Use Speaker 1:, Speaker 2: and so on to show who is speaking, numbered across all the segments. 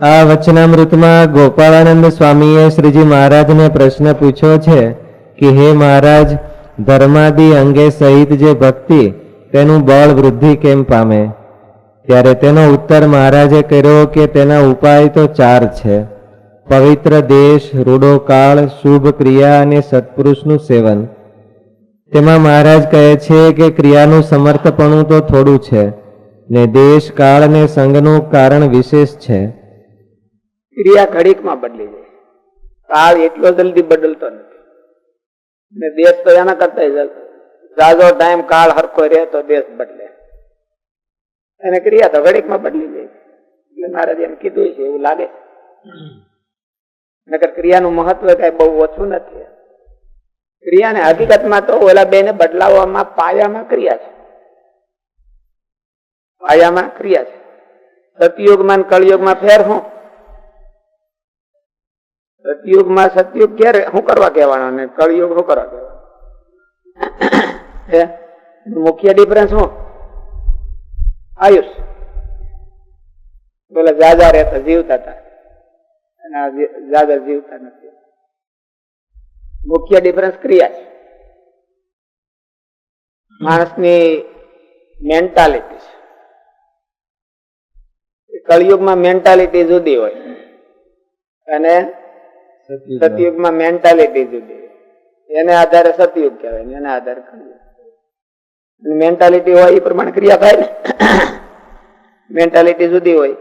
Speaker 1: આ વચનામૃતમાં ગોપાળાનંદ સ્વામીએ શ્રીજી મહારાજને પ્રશ્ન પૂછ્યો છે કે, હે મહારાજ, ધર્માદિ અંગે સહિત જે ભક્તિ, તેનું બળ વૃદ્ધિ કેમ પામે? ત્યારે તેનો ઉત્તર મહારાજે કર્યો કે, તેના ઉપાય તો ચાર છે. પવિત્ર દેશ, રૂડો કાળ, શુભ ક્રિયા અને સત્પુરુષનું સેવન. તેમાં મહારાજ કહે છે કે, ક્રિયાનું સમર્થપણું તો થોડું છે ને દેશ, કાળ અને સંઘનું કારણ વિશેષ છે.
Speaker 2: ક્રિયા ઘડીકમાં બદલી જાય. કાળ એટલો જલ્દી બદલતો નથી. ને દેશ તો એના કરતા જાજો ટાઈમ કાળ હરખો રહે તો દેશ બદલે. અને ક્રિયા તો ઘડીકમાં બદલી જાય. એટલે મહારાજ એમ કીધું છે, એવું લાગે. નગર ક્રિયાનું મહત્વ કઈ બહુ ઓછું નથી. ક્રિયાને હકીકતમાં તો ઓલા બેને બદલાવવામાં પાયામાં ક્રિયા છે. પાયામાં ક્રિયા છે. સતયુગમાં કળિયુગમાં ફેર હું સતયુગમાં સતયુગ ક્યારે? શું કરવા કહેવાનો ને કળયુગ શું કરવા કહેવાનો? મુખ્ય ડિફરન્સ શું? આયુષ. પેલા જાજા રહેતા, જીવતા હતા. અને જાજા જીવતા નથી. મુખ્ય ડિફરન્સ ક્રિયા છે. માણસની મેન્ટાલિટી છે. કળિયુગમાં મેન્ટાલિટી જુદી હોય. અને સતયુગમાં મેન્ટાલિટી જુદી. એને આધારે સતયુગ કહેવાય ને એના આધારે કળિયુગ મેન્ટાલિટી હોય એ પ્રમાણે ક્રિયા થાય ને. મેન્ટાલિટી જુદી હોય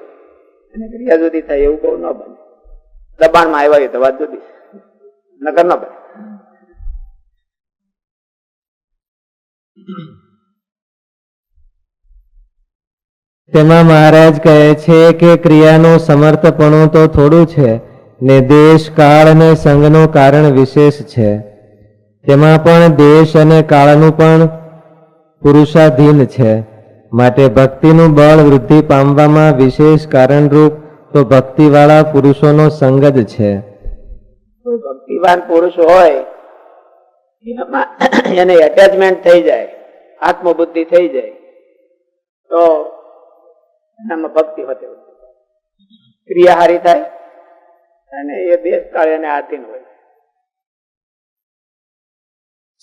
Speaker 2: અને ક્રિયા જુદી થાય એવું બહુ ન બને. દબાણમાં આવ્યા હોય તો વાત જુદી. નકર ન બને.
Speaker 1: તેમાં મહારાજ કહે છે કે ક્રિયાનું સમર્થપણું તો થોડું છે ને દેશ કાળ અને સંઘનું કારણ વિશેષ છે. તેમાં પણ દેશ અને કાળનું પણ પુરુષાધીન છે. માટે ભક્તિનું બળ વૃદ્ધિ પામવામાં વિશેષ કારણરૂપ તો ભક્તિવાળા પુરુષોનો સંગ જ છે.
Speaker 2: કોઈ ભક્તિવાન પુરુષ હોય એને એટેચમેન્ટ થઈ જાય, આત્મબુદ્ધિ થઈ જાય, તો એનામાં ભક્તિ હોતી ક્રિયાહારી ક્રિયા થાય અને એ દેશકાળ એને આધીન હોય.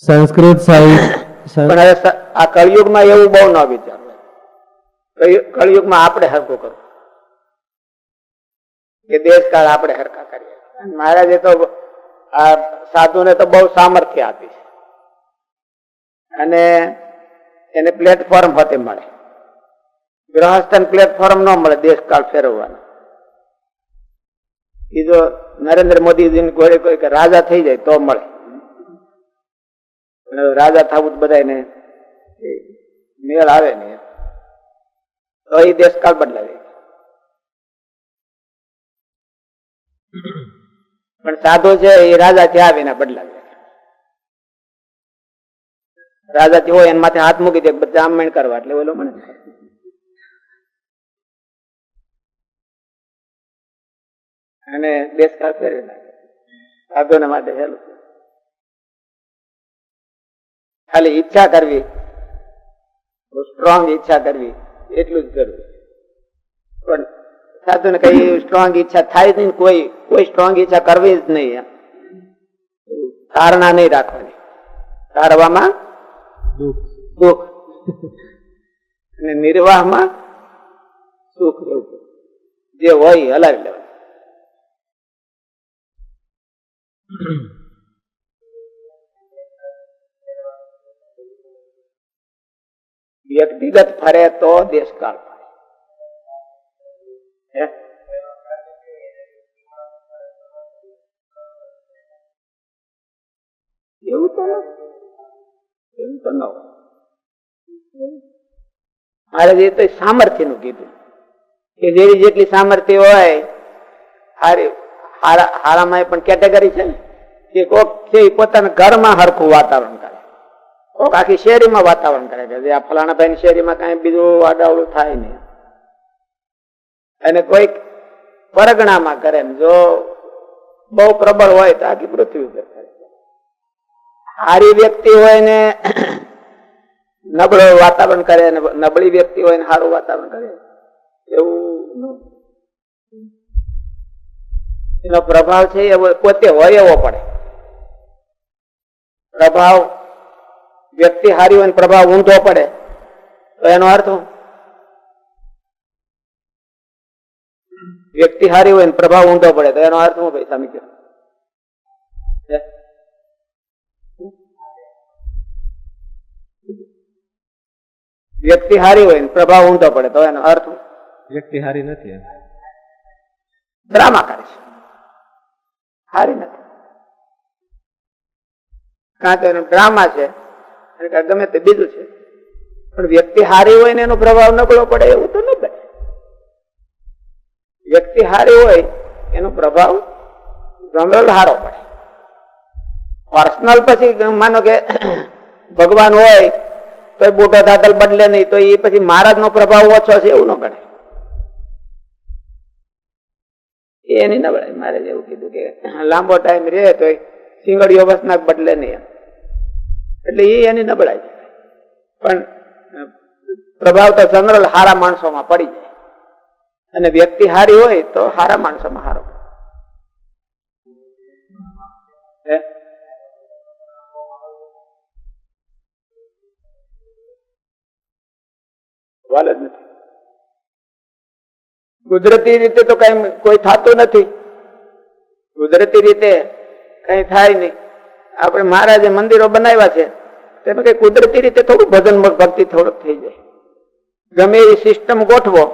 Speaker 1: સંસ્કૃત સાહિત્ય
Speaker 2: આ કળિયુગમાં એવું બહુ ન વિચારવું કળિયુ- કળિયુગમાં આપણે હરખું કરવું. કે દેશકાળ આપણે હરકા કરીએ. અને મહારાજે તો આ સાધુને તો બહુ સામર્થ્ય આપી છે. અને એને પ્લેટફોર્મ હોતે મળે. ગ્રહસ્થન પ્લેટફોર્મ ન મળે દેશકાળ ફેરવવાનું. એ જો નરેન્દ્ર મોદીજી કોઈ કે રાજા થઈ જાય તો મળે. રાજા થવું બધાને મેળ આવે ને તો એ દેશકાળ બદલાવે. પણ સાધુ છે એ રાજા થયા વિના બદલાવે. રાજા હોય એના માથે હાથ મૂકી દે બધા આમ કરવા. એટલે ઓલો મને અને બેસકાર ફેરવી નાખે. સાધુને માટે હેલું. ખાલી ઈચ્છા કરવી. સ્ટ્રોંગ ઈચ્છા કરવી. એટલું જ કરવું પણ સાધુને કઈ સ્ટ્રોંગ ઈચ્છા થાય નહીં કોઈ કોઈ સ્ટ્રોંગ ઈચ્છા કરવી જ નહીં ધારણા નહીં રાખવાની. તારવામાં દુઃખ. અને નિર્વાહમાં સુખ રહેવું. જે હોય હલાવી લેવાનું. વ્યક્તિગત ફરે તો દેશકાળ ફરે. એવું તો એવું તો ન મારે જે તો સામર્થ્યનું કીધું કે જેવી જેટલી સામર્થ્ય હોય, હારા હારામાં પણ કેટેગરી છે ને? કે કોક છે પોતાના ઘરમાં હરખું વાતાવરણ કરે. કોક આખી શેરીમાં વાતાવરણ કરે કે આ ફલાણા ભાઈ શેરીમાં કઈ બીજું આડાવડું થાય નહીં. અને કોઈક પરગણામાં કરે જો બહુ પ્રબળ હોય તો આખી પૃથ્વી ઉપર કરે. સારી વ્યક્તિ હોય ને નબળો વાતાવરણ કરે અને નબળી વ્યક્તિ હોય ને સારું વાતાવરણ કરે. એવું એનો પ્રભાવ છે એવો પોતે હોય એવો પડે. પ્રભાવ વ્યક્તિ હારી હોય પ્રભાવ ઊંધો પડે. તો એનો અર્થ? વ્યક્તિ હારી હોય પ્રભાવ ઊંધો પડે તો એનો અર્થ શું ભાઈ? સામે કહો. વ્યક્તિ હારી હોય પ્રભાવ ઊંધો પડે તો એનો અર્થ
Speaker 1: વ્યક્તિ હારી નથી
Speaker 2: ડ્રામા કરે છે. હારી નથી. કાં તો એનો ડ્રામા છે. અને ગમે તે બીજું છે. પણ વ્યક્તિ હારી હોય ને એનો પ્રભાવ નબળો પડે એવું તો ન બને. વ્યક્તિ હારી હોય એનો પ્રભાવ જનરલ હારો પડે. પર્સનલ પછી માનો કે ભગવાન હોય તો બોટો દાદલ બદલે નહીં, તો એ પછી મહારાજ નો પ્રભાવ ઓછો છે એવું ન ગણે એની નબળાઈ. મારે એવું કીધું કે લાંબો ટાઈમ રહે તો સિંગડીઓ વસનાક બદલે નહીં. એટલે એ એની નબળાઈ. પણ પ્રભાવ તો જનરલ હારા માણસોમાં પડી જાય. અને વ્યક્તિ હારી હોય તો હારા માણસોમાં હારો. કુદરતી રીતે તો કઈ કોઈ થતું નથી. કુદરતી રીતે કઈ થાય નહીં. આપણે મહારાજે મંદિરો બનાવ્યા છે તેમાં કઈ કુદરતી રીતે થોડું ભજન ભક્તિ થોડુંક થઈ જાય. ગમે એ સિસ્ટમ ગોઠવો,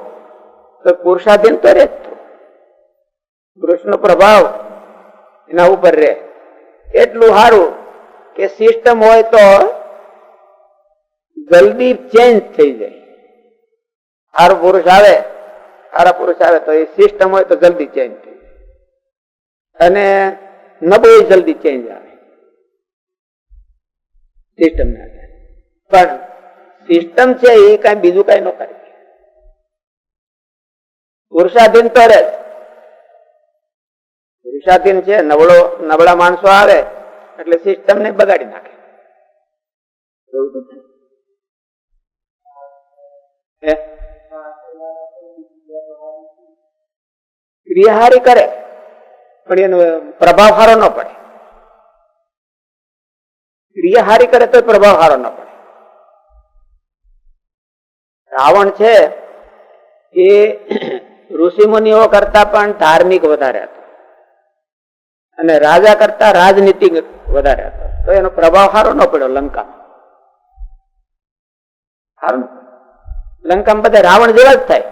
Speaker 2: તો પુરુષાધીન તો રહે કૃષ્ણ પ્રભાવ એના ઉપર રહે. એટલું સારું કે સિસ્ટમ હોય તો જલ્દી ચેન્જ થઈ જાય. સારો પુરુષ આવે, સારા પુરુષ આવે તો એ સિસ્ટમ હોય તો જલ્દી ચેન્જ થઈ જાય. અને નબળી જલ્દી ચેન્જ આવે. સિસ્ટમ ના પણ સિસ્ટમ છે એ કઈ બીજું કઈ ન કરે. પુરુષાધીન તો રહે પુરુષાધીન છે, નબળો, નબળા માણસો આવે, એટલે સિસ્ટમ ને બગાડી નાખે. ક્રિયાહારી કરે. પણ એનો પ્રભાવ સારો ન પડે. ક્રિયાહારી કરે તો પ્રભાવ સારો ન પડે. રાવણ છે એ ઋષિમુનિઓ કરતા પણ ધાર્મિક વધારે હતો. અને રાજા કરતા રાજનીતિક વધારે હતો. તો એનો પ્રભાવ સારો ન પડ્યો લંકામાં. સારો. લંકામાં બધા રાવણ જેવા જ થાય.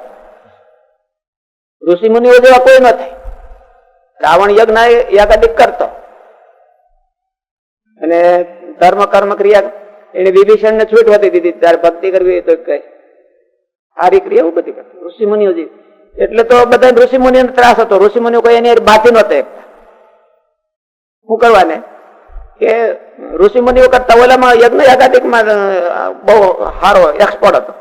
Speaker 2: ઋષિ મુનિઓ જેવા કોઈ ન થાય. રાવણ યજ્ઞ યાગાદિક કરતો. અને ધર્મ, કર્મ, ક્રિયા એને વિભીષણ ને છૂટ હોતી દીધી. ત્યારે ભક્તિ કરવી તો કઈ સારી ક્રિયા બધી કરતી. ઋષિ મુનિઓ એટલે તો બધા ઋષિ ત્રાસ હતો. ઋષિ મુનિઓ કોઈ એની બાકી નતે શું કરવાને? કે ઋષિ મુનિઓ કરતા ઓલામાં યજ્ઞ યાગાદિકમાં બહુ સારો એક્સપર્ટ હતો.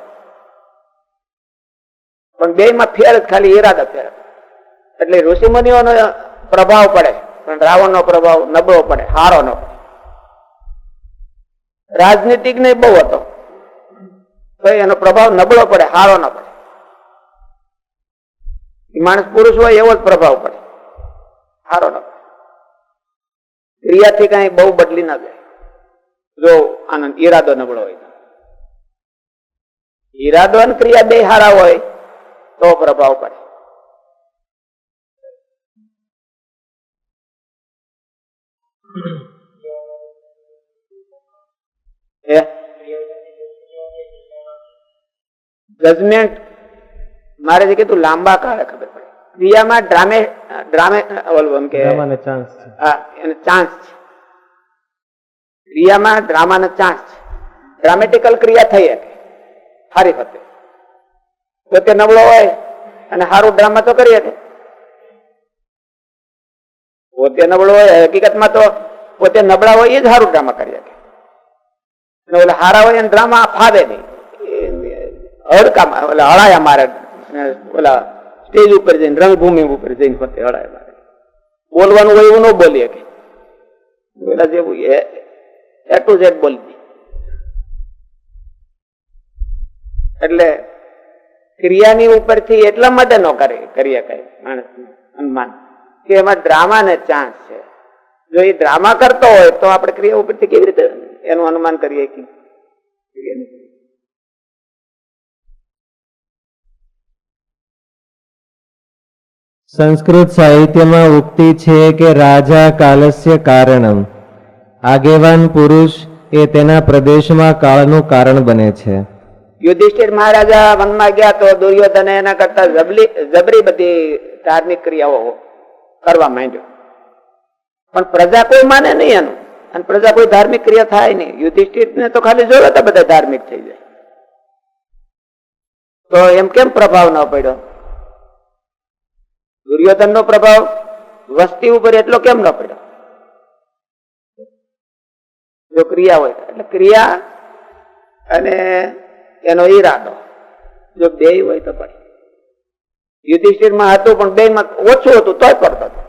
Speaker 2: પણ બે માં ફેર ખાલી ઈરાદા ફેર હતો. એટલે ઋષિમુનિઓનો પ્રભાવ પડે, પણ રાવણનો પ્રભાવ નબળો પડે, હારો નો રાજનીતિક ને બહુ હતો. એનો પ્રભાવ નબળો પડે, હારો ન પડે. માણસ પુરુષ હોય, એવો જ પ્રભાવ પડે. હારો ન પડે. ક્રિયાથી કઈ બહુ બદલી ના જાય. જો આનંદ, ઈરાદો નબળો હોય ઈરાદો અને ક્રિયા બે હારા હોય, તો પ્રભાવ પડે. જજમેન્ટ મારે જે કીધું લાંબા કાળે ખબર પડે. ક્રિયામાં ડ્રામે ડ્રામે ઓલું એમ કે
Speaker 1: ચાન્સ છે.
Speaker 2: હા એને ચાન્સ છે. ક્રિયામાં ડ્રામાનો ચાન્સ છે. ડ્રામેટિકલ ક્રિયા થઈ શકે. સારી ફતે પોતે નબળો હોય અને સારું ડ્રામા તો કરી શકે. પોતે નબળો હોય હકીકતમાં તો પોતે નબળા હોય એ જ સારું ડ્રામા કરી શકે. એટલે હારા હોય એને ડ્રામા ફાવે નહીં. હડકામાં એટલે હળાયા મારે ઓલા સ્ટેજ ઉપર જઈને, રંગભૂમિ ઉપર જઈને પોતે હળાયા મારે. બોલવાનું હોય એવું ન બોલી શકે. પેલા જેવું એ એ ટુ ઝેડ બોલી એટલે ક્રિયાની ઉપરથી એટલા માટે ન કરે કરી શકાય માણસ અનુમાન. કે એમાં ડ્રામાને ચાન્સ છે. જો એ ડ્રામા કરતો હોય તો આપણે ક્રિયા ઉપરથી કેવી રીતે એનું અનુમાન કરીએ કે
Speaker 1: સંસ્કૃત સાહિત્યમાં ઉક્તિ છે કે રાજા કાલસ્ય કારણમ. આગેવાન પુરુષ એ તેના પ્રદેશમાં કાળનું કારણ બને છે.
Speaker 2: યુધિષ્ઠિર મહારાજા વનમાં ગયા તો દુર્યોધન એના કરતા જબરી બધી ધાર્મિક ક્રિયાઓ કરવા માંડ્યો. પણ પ્રજા કોઈ માને નહીં એનું. અને પ્રજા કોઈ ધાર્મિક ક્રિયા થાય નહીં. યુધિષ્ઠિરને તો ખાલી જોયો તો બધા ધાર્મિક થઈ જાય. તો એમ કેમ પ્રભાવ ન પડ્યો? દુર્યોધન નો પ્રભાવ વસ્તી ઉપર એટલો કેમ ન પડ્યો? જો ક્રિયા હોય એટલે ક્રિયા અને એનો ઈરાદો. જો બે હોય તો પડે. યુધિષ્ઠિરમાં હતું પણ બે માં ઓછું હતું, તોય કરતો હતો.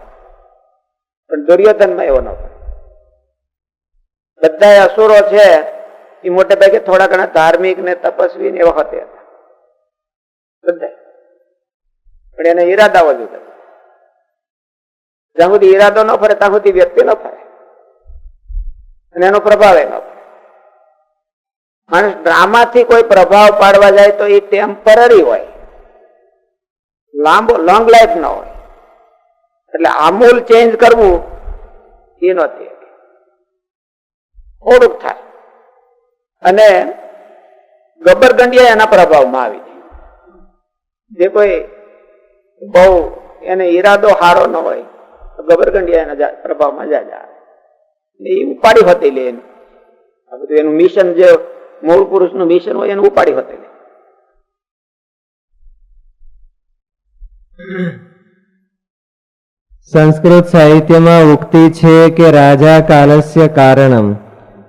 Speaker 2: પણ દુર્યોધનમાં એવો ન બધા અસુરો છે, એ મોટે ભાગે થોડા ઘણા ધાર્મિક ને તપસ્વી ને એવા હતા બધા પણ એને ઈરાદાઓ જુદા જ્યાં સુધી ઈરાદો ન ફરે, ત્યાં સુધી વ્યક્તિ ન ફરે. અને એનો પ્રભાવ એ ન પડે. માણસ ડ્રામાથી કોઈ પ્રભાવ પાડવા જાય તો એ ટેમ્પરરી હોય. લાંબો લોંગ લાઈફ ન હોય. એટલે આમૂલ ચેન્જ કરવું એ નથી થોડુંક થાય. અને ગબ્બર ગંડિયા એના પ્રભાવમાં આવી જે કોઈ બહુ એને ઈરાદો હારો ન હોય, તો ગબ્બર એના પ્રભાવમાં જાય એ ઉપાડી હોતી લે એનું. એનું મિશન જે મૂળ પુરુષનું મિશન હોય, એનું ઉપાડી હોતી લે.
Speaker 1: સંસ્કૃત સાહિત્યમાં ઉક્તિ છે કે રાજા કાલસ્ય કારણમ.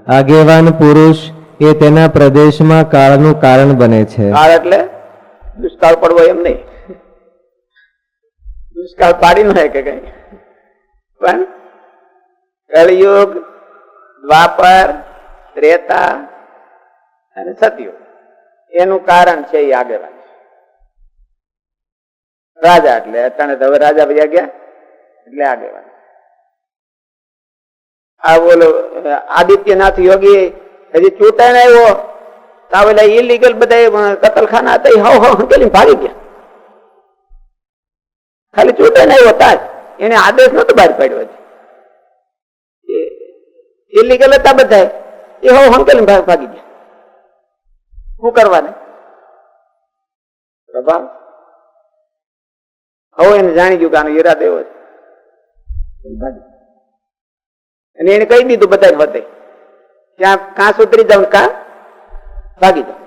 Speaker 1: આગેવાન પુરુષ એ તેના પ્રદેશમાં કાળનું કારણ બને છે.
Speaker 2: કાળ એટલે દુષ્કાળ પડવો એમ નહીં. દુષ્કાળ પાડી ન કે કઈ. પણ કળિયુગ, દ્વાપર, ત્રેતા અને સતયુગ એનું કારણ છે એ આગેવાન. રાજા એટલે તો હવે રાજા ભૈયા ગયા એટલે આગેવાન આ બોલો આદિત્યનાથ યોગી હજી ચૂંટાણ આવ્યો, તો ઓલા ઇલીગલ બધા કતલખાના હતા હાવ હાવ હંકેલી ભાગી ગયા. ખાલી ચૂંટાણ આવ્યો તાજ, એને આદેશ નતો બહાર પાડ્યો હજી. ઇલીગલ હતા બધા એ હાવ હંકેલી ભાગી ગયા. શું કરવાને? પ્રભાવ? હવે એને જાણી ગયું કે આનો ઈરાદ એવો છે. અને એને કહી દીધું બધા વતે ત્યાં કાં સુધરી જાવ કાં ભાગી જાવ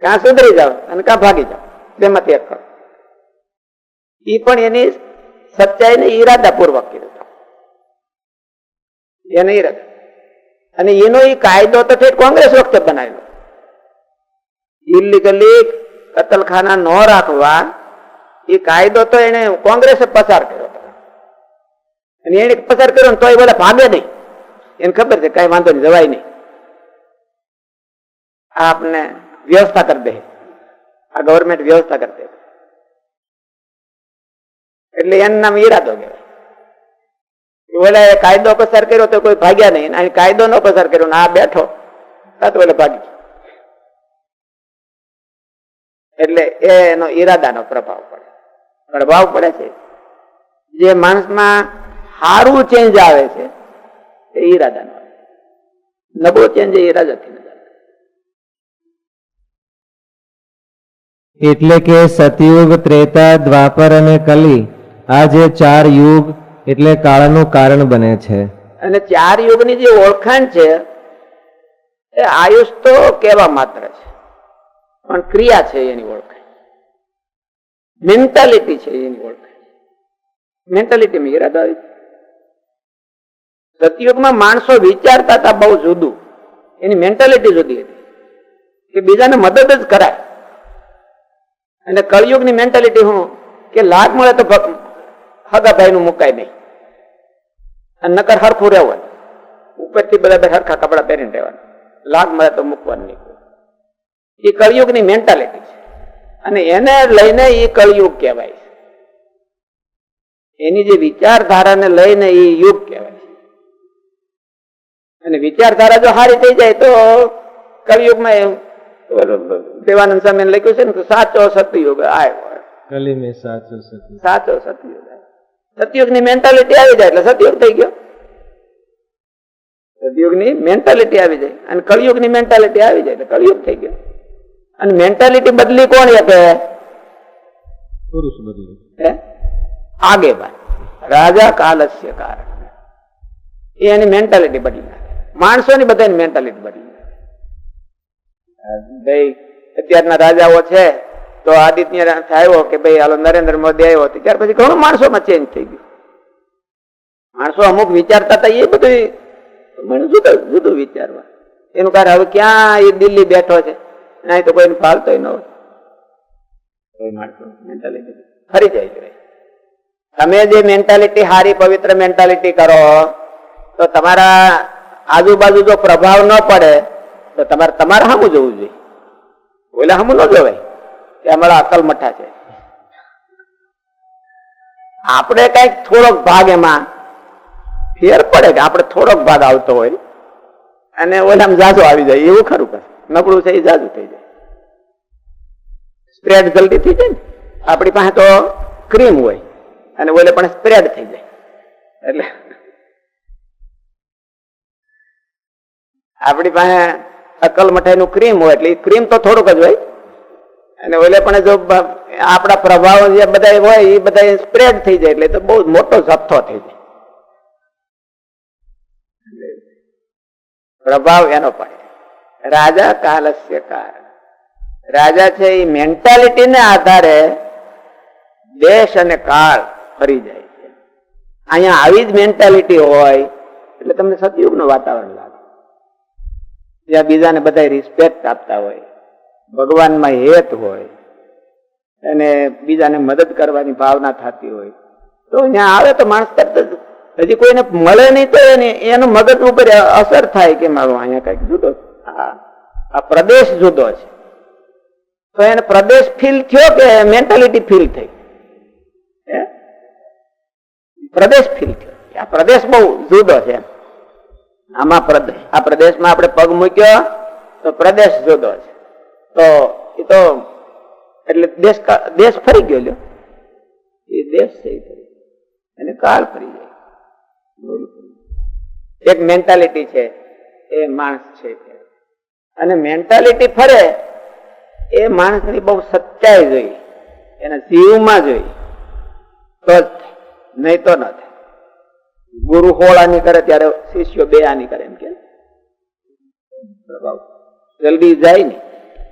Speaker 2: કાં સુધરી જાવ અને કાં ભાગી જાવ બેમાંથી એક કરો. એ પણ એની સચ્ચાઈને ઈરાદાપૂર્વક કીધું. એને ઈરાદા. અને એનો એ કાયદો તો ઠેઠ કોંગ્રેસ વખતે બનાવેલો. ઇલીગલી કતલખાના ન રાખવા, એ કાયદો તો એને કોંગ્રેસે પસાર કર્યો અને એને પસાર કર્યો ને એ બધા ભાગે નહીં. એને ખબર છે કઈ વાંધો નહીં, જવાય નહીં. આપને વ્યવસ્થા કરી દે. આ ગવર્મેન્ટ વ્યવસ્થા કરી દે. એટલે એનું નામ ઈરાદો કહેવાય. ઓલા કાયદો પસાર કર્યો તો કોઈ ભાગ્યા નહીં. કાયદો નો પસાર કર્યો ને આ બેઠો, તો ઓલા ભાગી એટલે એનો ઈરાદાનો પ્રભાવ પડે. પ્રભાવ પડે છે. જે માણસમાં સારું ચેન્જ આવે છે એ ઈરાદાનો નબળો ચેન્જ એ ઈરાદાથી
Speaker 1: એટલે કે સતયુગ ત્રેતા દ્વાપર અને કલી આ જે ચાર યુગ એટલે કાળનું કારણ બને છે.
Speaker 2: અને ચાર યુગની જે ઓળખાણ છે એ આયુષ તો કેવા માત્ર છે. પણ ક્રિયા છે એની ઓળખાય. મેન્ટાલિટી છે એની ઓળખાય. મેન્ટાલિટીમાં ઈરાદો આવી? સતયુગમાં માણસો વિચારતા હતા બહુ જુદું. એની મેન્ટાલિટી જુદી હતી. કે બીજાને મદદ જ કરાય. અને કળિયુગની મેન્ટાલિટી હું કે લાભ મળે તો ભ- હગા ભાઈનું મુકાય નહીં. અને નકર હરખું રહેવાનું. ઉપરથી બધા હરખા કપડા પહેરીને રહેવાનું. લાગ મળે તો મૂકવાનું નહીં. એ કળિયુગની મેન્ટાલિટી છે. અને એને લઈને એ કળિયુગ કહેવાય એની જે વિચારધારાને લઈને એ યુગ કહેવાય અને વિચારધારા જો સારી થઈ જાય તો કળિયુગમાં દેવાનંદ સ્વામી લખ્યું છે ને તો સાચો સતયુગ આવ્યો.
Speaker 1: સાચું
Speaker 2: સાચો સતયુગની મેન્ટાલિટી આવી જાય એટલે સતયુગ થઈ ગયો. સતયુગની મેન્ટાલિટી આવી જાય. અને કળિયુગની મેન્ટાલિટી આવી જાય એટલે કળિયુગ થઈ ગયો. અને મેન્ટાલિટી બદલી કોણ આપે?
Speaker 1: પુરુષ બદલી.
Speaker 2: આગે ભાઈ રાજા કાલસ્ય કારણ. એ એની મેન્ટાલિટી બદલી માણસોની બધાની મેન્ટાલિટી બદલી ભાઈ અત્યારના રાજાઓ છે તો આદિત્ય આવ્યો કે ભાઈ હાલો નરેન્દ્ર મોદી આવ્યો ત્યાર પછી ઘણું માણસોમાં ચેન્જ થઈ ગયું. માણસો અમુક વિચારતા હતા એ બધું મને જુદું જુદું વિચારવા. એનું કારણ હવે ક્યાં એ દિલ્હી બેઠો છે? નહીં તો કોઈને ફાલતો ન હોય. મેન્ટાલિટી ફરી જાય છે. તમે જે મેન્ટાલિટી હારી પવિત્ર મેન્ટાલિટી કરો તો તમારા આજુબાજુ જો પ્રભાવ ન પડે તો તમારે તમારે સામું જોવું જોઈએ. ઓલે સામું ન જોવાય. કે અમારા અકલ મઠા છે. આપણે કંઈક થોડોક ભાગ એમાં ફેર પડે કે આપણે થોડોક ભાગ આવતો હોય અને ઓલામ જાજો આવી જાય. એવું ખરું કે નબળું છે એ જાજુ થઈ જાય. સ્પ્રેડ જલ્દી થઈ જાય ને. આપણી પાસે તો ક્રીમ હોય અને ઓલે પણ સ્પ્રેડ થઈ જાય. એટલે આપણી પાસે અકલ મઠાઈનું ક્રીમ હોય એટલે ક્રીમ તો થોડુંક જ હોય. અને ઓલે પણ જો આપણા પ્રભાવ જે બધા હોય એ બધા સ્પ્રેડ થઈ જાય એટલે તો બહુ મોટો જથ્થો થઈ જાય. પ્રભાવ એનો પડે. રાજા કાલસ્ય કારણ. રાજા છે એ મેન્ટાલિટીને આધારે દેશ અને કાળ ફરી જાય છે. અહીંયા આવી જ મેન્ટાલિટી હોય, એટલે તમને સતયુગનું વાતાવરણ લાગે. જ્યાં બીજાને બધા રિસ્પેક્ટ આપતા હોય, ભગવાનમાં હેત હોય, અને બીજાને મદદ કરવાની ભાવના થતી હોય. તો અહીંયા આવે તો માણસ તરત હજી કોઈને મળે નહીં તો એને, એનું મગજ ઉપર અસર થાય કે મારું અહીંયા કંઈક જુદો છે. આ પ્રદેશ જુદો છે. તો એને પ્રદેશ ફીલ થયો કે મેન્ટાલિટી ફીલ થઈ? પ્રદેશ ફીલ થયો. આ પ્રદેશ બહુ જુદો છે. આમાં પ્રદેશ આ પ્રદેશમાં આપણે પગ મૂક્યો, તો પ્રદેશ જુદો છે. તો એ તો એટલે દેશ દેશ ફરી ગયો લ્યો. એ દેશ છે અને કાળ ફરી જાય. એક મેન્ટાલિટી છે. એ માણસ છે અને મેન્ટાલિટી ફરે, એ માણસની બહુ સચ્ચાઈ જોઈ, એના જીવમાં જોઈ, તો જ નહીં તો ન થાય. ગુરુ હોળ કરે ત્યારે શિષ્યો બે આની કરે એમ કે. જલ્દી જાય ને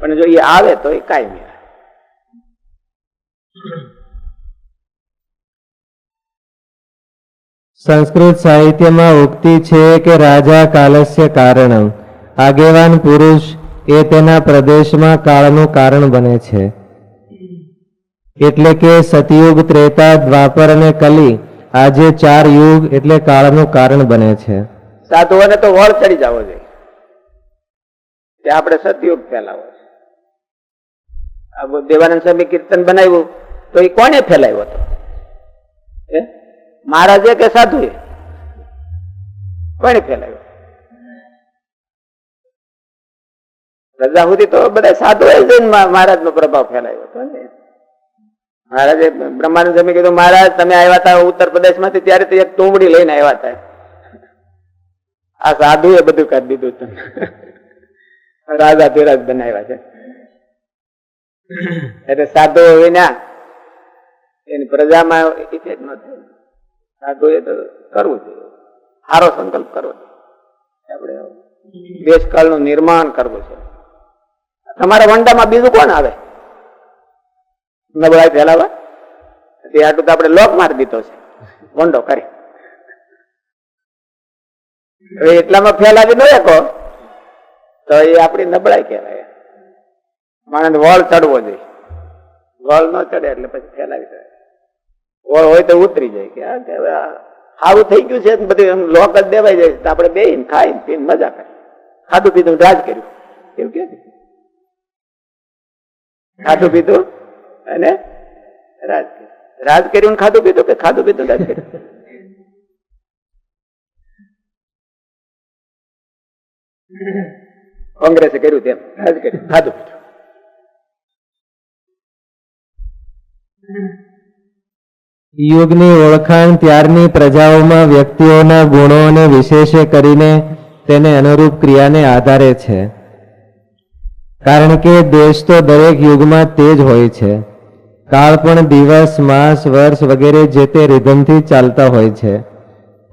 Speaker 2: પણ જો એ આવે તો એ કાયમી આવે.
Speaker 1: સંસ્કૃત સાહિત્યમાં ઉક્તિ છે કે રાજા કાલસ્ય કારણમ. આગેવાન પુરુષ એ તેના પ્રદેશમાં કાળનું કારણ બને છે. એટલે કે સતયુગ, ત્રેતા, દ્વાપર અને કલી આજે ચાર યુગ એટલે કાળનું કારણ બને છે.
Speaker 2: સાધુઓને તો વળ ચડી જવો જોઈએ. કે આપણે સતયુગ ફેલાવો છે. દેવાનંદ સ્વામી કીર્તન બનાવ્યું તો એ કોને ફેલાવ્યો હતો? મહારાજે કે સાધુએ? કોને ફેલાવ્યો? રજા સુધી તો બધા સાધુ મહારાજ નો પ્રભાવ ફેલાવ્યો હતો ને. મહારાજે બ્રહ્માનંદ સ્વામી કીધું, મહારાજ, તમે આવ્યા હતા ઉત્તર પ્રદેશમાંથી, ત્યારે તો એક તુંબડી લઈને આવ્યા હતા આ સાધુ એ બધું કરી દીધું છે રાજા ધીરાજ બનાવ્યા છે. એટલે સાધુ વિના એની પ્રજામાં ઇફેક્ટ ન થાય. એ તો કરવું જોઈએ. સારો સંકલ્પ કરવો જોઈએ. આપણે દેશકાળનું નિર્માણ કરવું છે. તમારા વંડામાં બીજું કોણ આવે? નબળાઈ ફેલાવા તે આટલું તો આપણે લોક મારી દીધો છે. વંડો કરી. એટલામાં ફેલાવી ન શકો, તો એ આપણી નબળાઈ કહેવાય. માણસ વળ ચડવો જોઈએ. વળ ન ચડે એટલે પછી ફેલાવી દે વળ હોય તો ઉતરી જાય કે સારું થઈ ગયું છે બધું લોક જ દેવાઈ જાય તો આપણે બે ખાઈ પીને મજા કરી ખાધું પીધું રાજ કર્યું. એવું કે? ખાધું પીધું અને રાજ કર્યું. રાજ કર્યું ખાધું પીધું કે ખાધું પીધું રાજ કર્યું? કોંગ્રેસે કર્યું તેમ. રાજ કર્યું. ખાધું પીધું.
Speaker 1: યુગની ઓળખાણ ત્યારની પ્રજાઓમાં વ્યક્તિઓના ગુણોને વિશેષે કરીને તેને અનુરૂપ ક્રિયાને આધારે છે. કારણ કે દેશ તો દરેક યુગમાં તે જ હોય છે. કાળ પણ દિવસ, માસ, વર્ષ વગેરે જે તે રિધમથી ચાલતા હોય છે.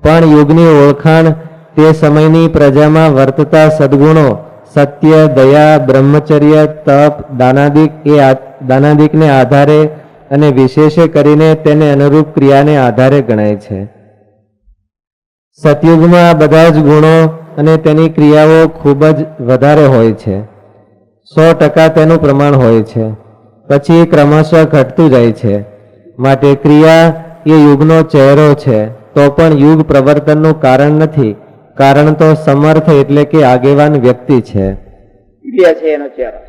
Speaker 1: પણ યુગની ઓળખાણ તે સમયની પ્રજામાં વર્તતા સદગુણો, સત્ય, દયા, બ્રહ્મચર્ય, તપ, દાનાદિક એ દાનાદિકને આધારે અને વિશેષે કરીને તેને અનુરૂપ ક્રિયાને આધારે ગણાય છે. સતયુગમાં આ બધા જ ગુણો અને તેની ક્રિયાઓ ખૂબ જ વધારે હોય છે. સો ટકા તેનું પ્રમાણ હોય છે. પછી ક્રમશઃ ઘટતું જાય છે. માટે ક્રિયા એ યુગનો ચહેરો છે. તો પણ યુગ પ્રવર્તનનું કારણ નથી. કારણ તો સમર્થ એટલે કે આગેવાન વ્યક્તિ છે.
Speaker 2: ક્રિયા છે એનો ચહેરો.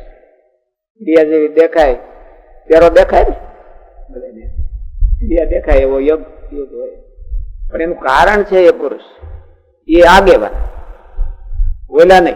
Speaker 2: ક્રિયા જેવી દેખાય, ચહેરો દેખાય ને. ક્રિયા દેખાય એવો યોગ યુગ હોય. પણ એનું કારણ છે એ પુરુષ. એ આગેવાન. ઓલા નહીં.